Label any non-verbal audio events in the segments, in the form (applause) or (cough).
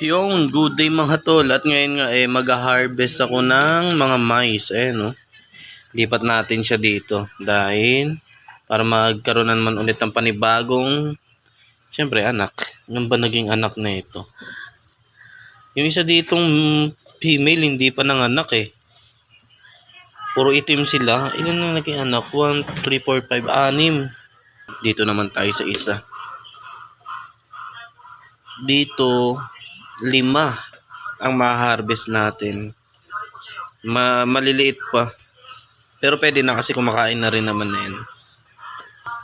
Yung good day mga tol at ngayon nga eh mag-harvest ako ng mga mais eh no. Lipat natin siya dito dahil para magkaroon naman ulit ng panibagong Siyempre anak. Yung ba naging anak na ito? Yung isa ditong female hindi pa nanganak eh. Puro itim sila. Ilan na naging anak? 1, 3, 4, 5, 6. Dito naman tayo sa isa. Dito, lima ang ma-harvest natin. Ma maliliit pa. Pero pwede na kasi kumakain na rin naman na yan.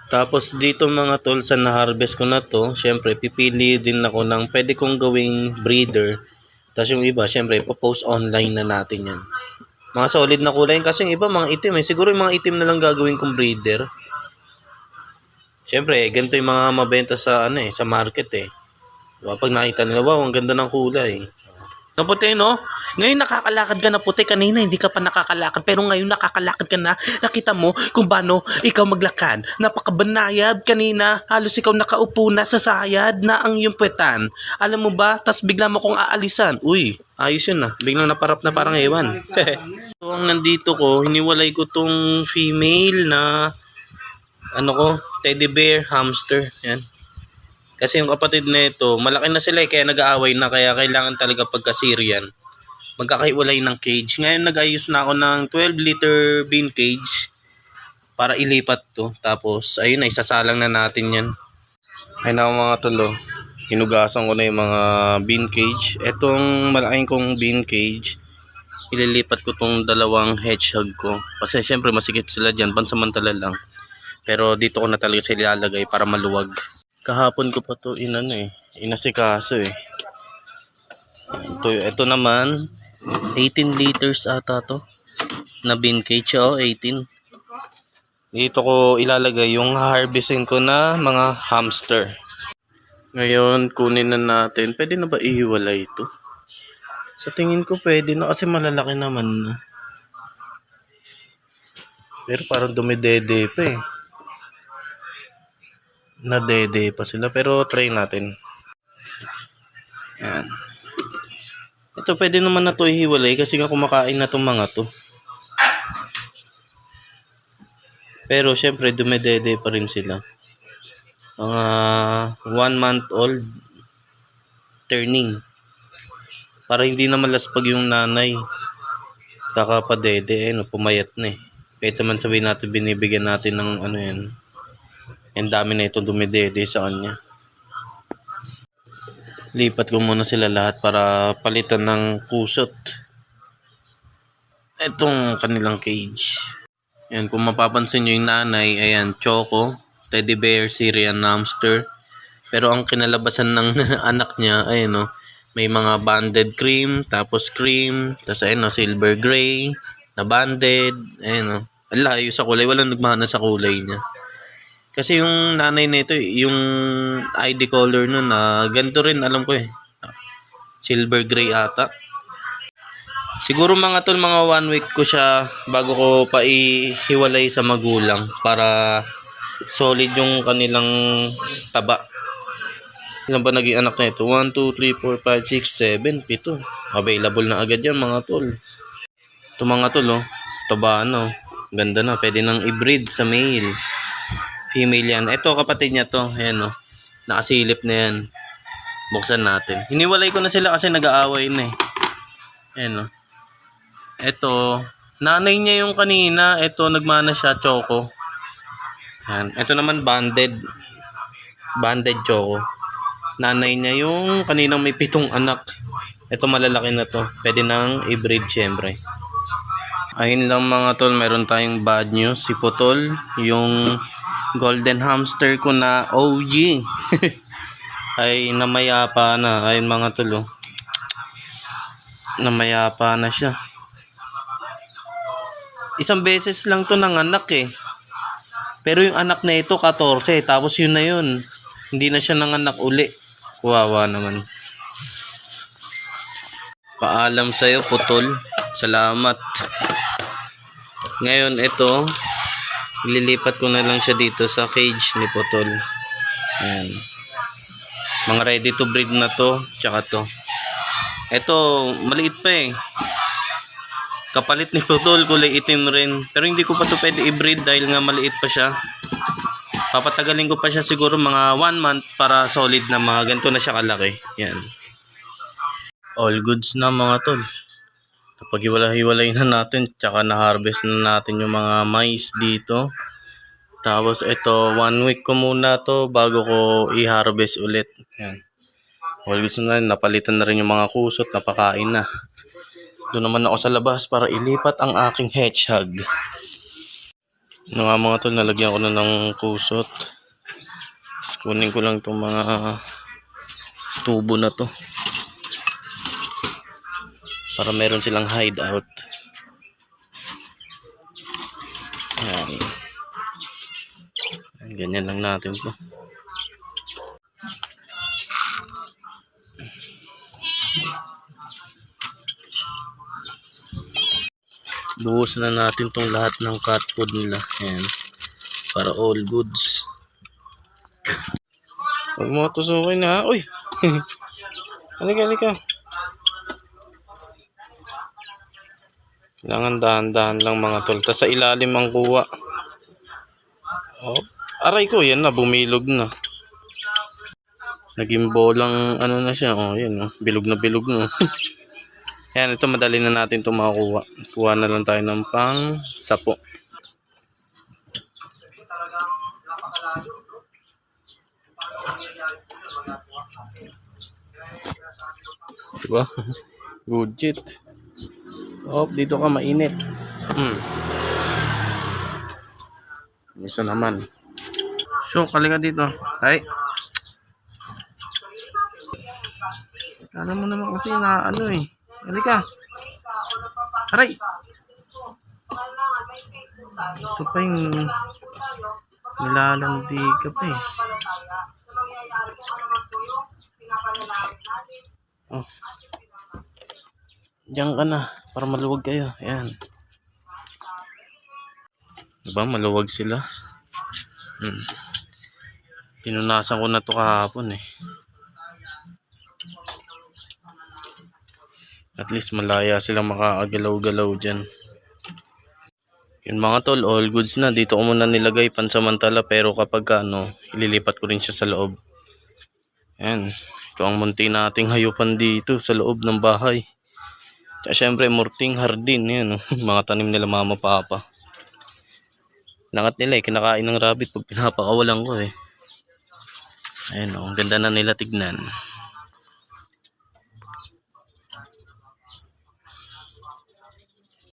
Tapos dito mga tol sa na-harvest ko na to, syempre pipili din ako ng pwede kong gawing breeder. Tapos yung iba, syempre post online na natin yan. Mga solid na kulay kasi yung iba mga itim eh. Siguro yung mga itim na lang gagawin kong breeder. Syempre, ganito yung mga mabenta sa ano eh, sa market eh. Diba? Pag nakita nila, wow, ang ganda ng kulay. Naputi, no? Ngayon nakakalakad ka na puti. Kanina hindi ka pa nakakalakad. Pero ngayon nakakalakad ka na. Nakita mo kung paano ikaw maglakad. Napakabanayad kanina. Halos ikaw nakaupo na sa sayad na ang iyong puwetan. Alam mo ba? Tas bigla mo kong aalisan. Uy, ayos yun ah. Biglang naparap na parang ewan. (laughs) so, ang nandito ko, hiniwalay ko tong female na ano ko, teddy bear, hamster. Yan. Kasi yung kapatid na ito, malaki na sila eh, kaya nag-aaway na, kaya kailangan talaga pagka-Syrian. Magkakaiwalay ng cage. Ngayon nag-ayos na ako ng 12 liter bean cage para ilipat to. Tapos, ayun na, isasalang na natin yan. Ayun na mga tulo. Hinugasan ko na yung mga bean cage. Etong malaking kong bean cage, ililipat ko tong dalawang hedgehog ko. Kasi syempre masikip sila dyan, pansamantala lang. Pero dito ko na talaga sila ilalagay para maluwag. Kahapon ko pa to inano eh. Inasikaso eh. Ito, ito naman, 18 liters ata to. Na bean cage, oh, 18. Dito ko ilalagay yung harvestin ko na mga hamster. Ngayon, kunin na natin. Pwede na ba ihiwalay ito? Sa tingin ko pwede na kasi malalaki naman na. Pero parang dumidede pa eh. Nadede pa sila pero try natin. Yan. Ito pwede naman na to ihiwalay kasi nga kumakain na tong mga to. Pero syempre dumedede pa rin sila. Mga one month old turning. Para hindi na malaspag yung nanay. Kakapadede eh, no, pumayat na eh. Kahit naman sabihin natin binibigyan natin ng ano yan. Ang dami na itong dumidede sa kanya. Lipat ko muna sila lahat para palitan ng kusot. Itong kanilang cage. Yan, kung mapapansin nyo yung nanay, ayan, Choco, Teddy Bear, Syrian Hamster. Pero ang kinalabasan ng (laughs) anak niya, ayan no, may mga banded cream, tapos cream, tapos ayan no, silver gray, na banded, ayan no. Ang layo sa kulay, walang nagmana sa kulay niya. Kasi yung nanay nito, yung ID color nun na ganito rin alam ko eh. Silver gray ata. Siguro mga tol, mga one week ko siya bago ko pa ihiwalay sa magulang para solid yung kanilang taba. Ilan ba naging anak na ito? 1, 2, 3, 4, 5, 6, 7, 7. Available na agad yan mga tol. Ito mga tol oh. Taba ano. Ganda na. Pwede nang i-breed sa male female yan. Ito kapatid niya to. Ayan o. Nakasilip na yan. Buksan natin. Hiniwalay ko na sila kasi nag-aaway na eh. Ayan o. Ito. Nanay niya yung kanina. Ito nagmana siya. Choco. Ayan. Ito naman banded. Banded choco. Nanay niya yung kaninang may pitong anak. Ito malalaki na to. Pwede nang i-breed syempre. Ayun lang mga tol, meron tayong bad news. Si Putol, yung golden hamster ko na OG (laughs) ay namayapa na. Ayun mga tol, oh. Namayapa na siya. Isang beses lang to ng anak eh. Pero yung anak na ito, 14. Tapos yun na yun. Hindi na siya nanganak uli. Kuwawa naman. Paalam sa'yo, putol. Salamat. Ngayon, ito, ililipat ko na lang siya dito sa cage ni Putol. Ayan. Mga ready to breed na to, tsaka to. Ito, maliit pa eh. Kapalit ni Putol, kulay itim rin. Pero hindi ko pa to pwede i-breed dahil nga maliit pa siya. Papatagalin ko pa siya siguro mga 1 month para solid na mga ganito na siya kalaki. Yan. All goods na mga tol. Napag-hiwalay na natin, tsaka na-harvest na natin yung mga mais dito. Tapos ito, one week ko muna to bago ko i-harvest ulit. Yan. Goods na rin, napalitan na rin yung mga kusot, napakain na. Doon naman ako sa labas para ilipat ang aking hedgehog. Ano nga mga tol, nalagyan ko na ng kusot. Tapos kunin ko lang itong mga tubo na to. Para meron silang hideout. Yan. Yan, Ganyan lang natin to. Buhos na natin tong lahat ng cat food nila. Ayan. Para all goods. Huwag mo tusukin na. Uy! (laughs) halika, halika. Kailangan dahan-dahan lang mga tol. Tapos sa ilalim ang kuha. Oh, aray ko, yan na. Bumilog na. Naging bolang ano na siya. Oh, yan. Oh. Bilog na bilog na. (laughs) Yan, ito madali na natin ito makukuha. Kuha na lang tayo ng pang sapo. Diba? (laughs) Good shit. Oh, dito ka mainit. Hmm. Isa naman. So, kalika dito. Ay. Kala mo naman kasi na ano eh. Halika. Aray. Gusto pa yung nilalandi ka pa eh. Oh. Diyan ka na para maluwag kayo. Ayan. Diba maluwag sila? Hmm. Pinunasan ko na to kahapon eh. At least malaya silang makaagalaw-galaw dyan. Yun mga tol, all goods na. Dito ko muna nilagay pansamantala pero kapag ka, ano, ililipat ko rin siya sa loob. Yan. Ito ang munti nating hayupan dito sa loob ng bahay. At syempre, murting hardin. Yan, oh. (laughs) mga tanim nila mama papa. Nangat nila eh, kinakain ng rabbit pag pinapakawalan ko eh. Ayun oh, ang ganda na nila tignan.